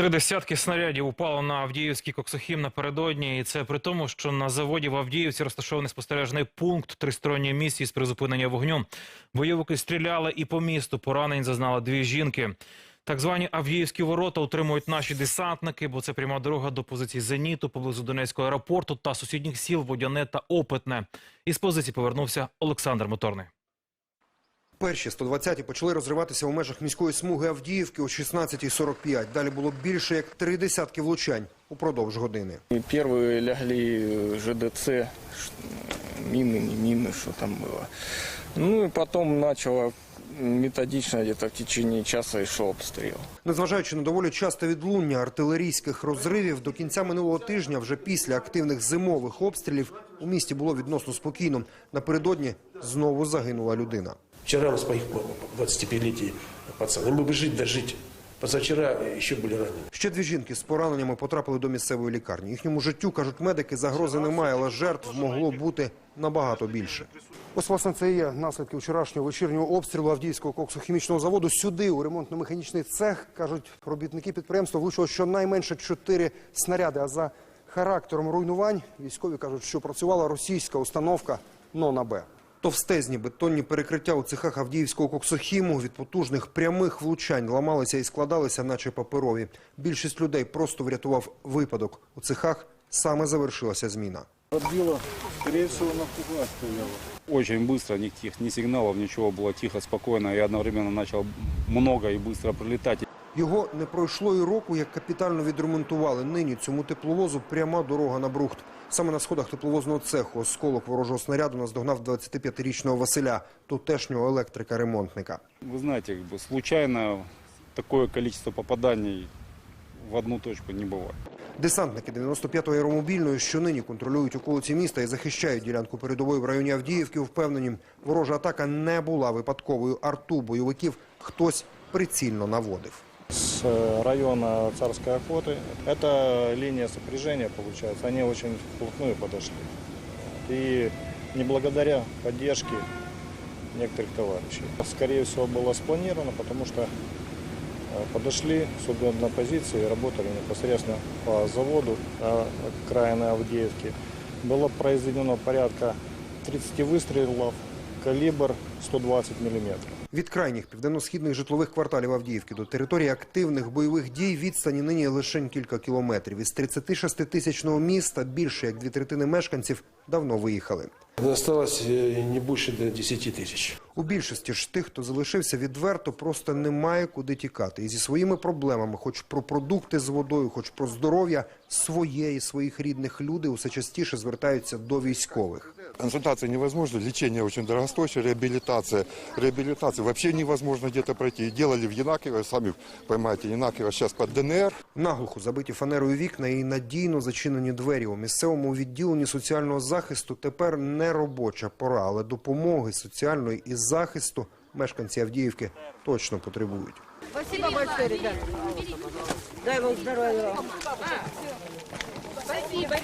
Три десятки снарядів упало на Авдіївський коксохім напередодні. І це при тому, що на заводі в Авдіївці розташований спостережний пункт тристоронньої місії з призупинення вогню. Бойовики стріляли і по місту. Поранень зазнали дві жінки. Так звані Авдіївські ворота утримують наші десантники, бо це пряма дорога до позицій «Зеніту» поблизу Донецького аеропорту та сусідніх сіл Водяне та Опитне. Із позиції повернувся Олександр Моторний. Перші 120-ті почали розриватися у межах міської смуги Авдіївки о 16.45. Далі було більше як три десятки влучань упродовж години. И Первые лягли э, ЖДЦ, ш- мины, не мины, что там было. Ну и потом начало методично где-то в течение часа и шел обстрел. Незважаючи на доволі часте відлуння артилерійських розривів, до кінця минулого тижня, вже після активних зимових обстрілів, у місті було відносно спокійно. Напередодні знову загинула людина. Вчера у нас погиб 25-летний пацан. Ему бы жить да жить. Позавчера еще были ранены. Ще дві жінки з пораненнями потрапили до місцевої лікарні. Їхньому життю, кажуть медики, загрози немає, але жертв могло бути набагато більше. Ось, власне, це і є наслідки вчорашнього вечірнього обстрілу Авдіївського коксохімічного заводу. Сюди, у ремонтно-механічний цех, кажуть робітники підприємства, влучило щонайменше чотири снаряди. А за характером руйнувань військові кажуть, що працювала російська установка «Нона Б». Товстезні бетонні перекриття у цехах Авдіївського коксохіму від потужних прямих влучань ламалися і складалися, наче паперові. Більшість людей просто врятував випадок. У цехах саме завершилася зміна. Подбило, скорее всего, на фугас стреляла. Очень быстро, никаких ни сигналов, ничего, было тихо, спокойно. И одновременно начал много и быстро прилетать. Його не пройшло і року, як капітально відремонтували. Нині цьому тепловозу пряма дорога на Брухт. Саме на сходах тепловозного цеху осколок ворожого снаряду наздогнав 25-річного Василя, тутешнього електрика-ремонтника. Вы знаете, как бы случайно такое количество попаданий в одну точку не бывает. Десантники 95-ї аеромобільної, що нині контролюють околиці міста і захищають ділянку передової в районі Авдіївки, впевнені, ворожа атака не була випадковою. Арту бойовиків хтось прицільно наводив. С э, района Царской охоты. Это линия сопряжения, получается. Они очень вплотную подошли. И не благодаря поддержке некоторых товарищей. Скорее всего, было спланировано, потому что э, подошли сюда на позиции и работали непосредственно по заводу э, окраины Авдеевки. Было произведено порядка 30 выстрелов, калибр 120 миллиметров. Від крайніх південно-східних житлових кварталів Авдіївки до території активних бойових дій відстані нині лише кілька кілометрів. Із 36-тисячного міста більше як дві третини мешканців давно виїхали. Осталось э, не больше до 10 тысяч. У більшості ж тих, хто залишився відверто, просто немає куди тікати. І зі своїми проблемами, хоч про продукти з водою, хоч про здоров'я своє і своїх рідних люди усе частіше звертаються до військових. Консультация невозможна, лечение очень дорогостоящее, реабилитация. Реабилитация вообще невозможно где-то пройти. Делали в Янаково, сами поймаете, Янаково сейчас под ДНР. Наглухо забиті фанерою вікна і надійно зачинені двері. У місцевому відділенні соціального захисту тепер не робоча пора, але допомоги соціальної і захисту мешканці Авдіївки точно потребують. Спасибо большое, ребят. Дай вам здоровья.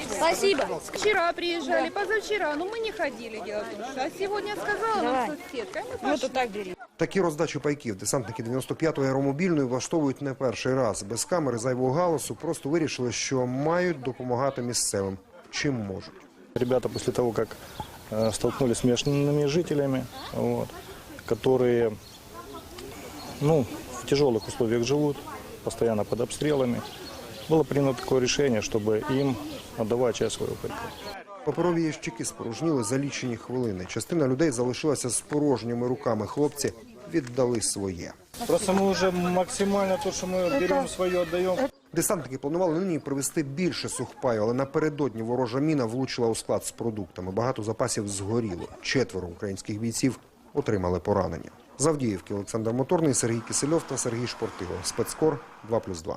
Спасибо. Вчера приезжали, позавчера, но мы не ходили делать душ. А сегодня сказала нам соседка, и мы Ну, пошли. то так бери. Такі роздачі пайків десантники 95-ї аеромобільної влаштовують не перший раз. Без камери зайвого галасу просто вирішили, що мають допомагати місцевим, чим можуть. Ребята после того, как э, столкнулись с местными жителями, вот, которые ну, в тяжелых условиях живут, постоянно под обстрелами, было принято такое решение, чтобы им часть своего пайка. Паперові ящики спорожніли за лічені хвилини. Частина людей залишилася з порожніми руками. Хлопці віддали своє. Просто мы уже максимально то, что мы берем свое, отдаем. Десантники планували нині привезти більше сухпаю, але напередодні ворожа міна влучила у склад з продуктами. Багато запасів згоріло. Четверо українських бійців отримали поранення. З Авдіївки Олександр Моторний, Сергій Кисельов та Сергій Шпортило. Спецкор 2+,2.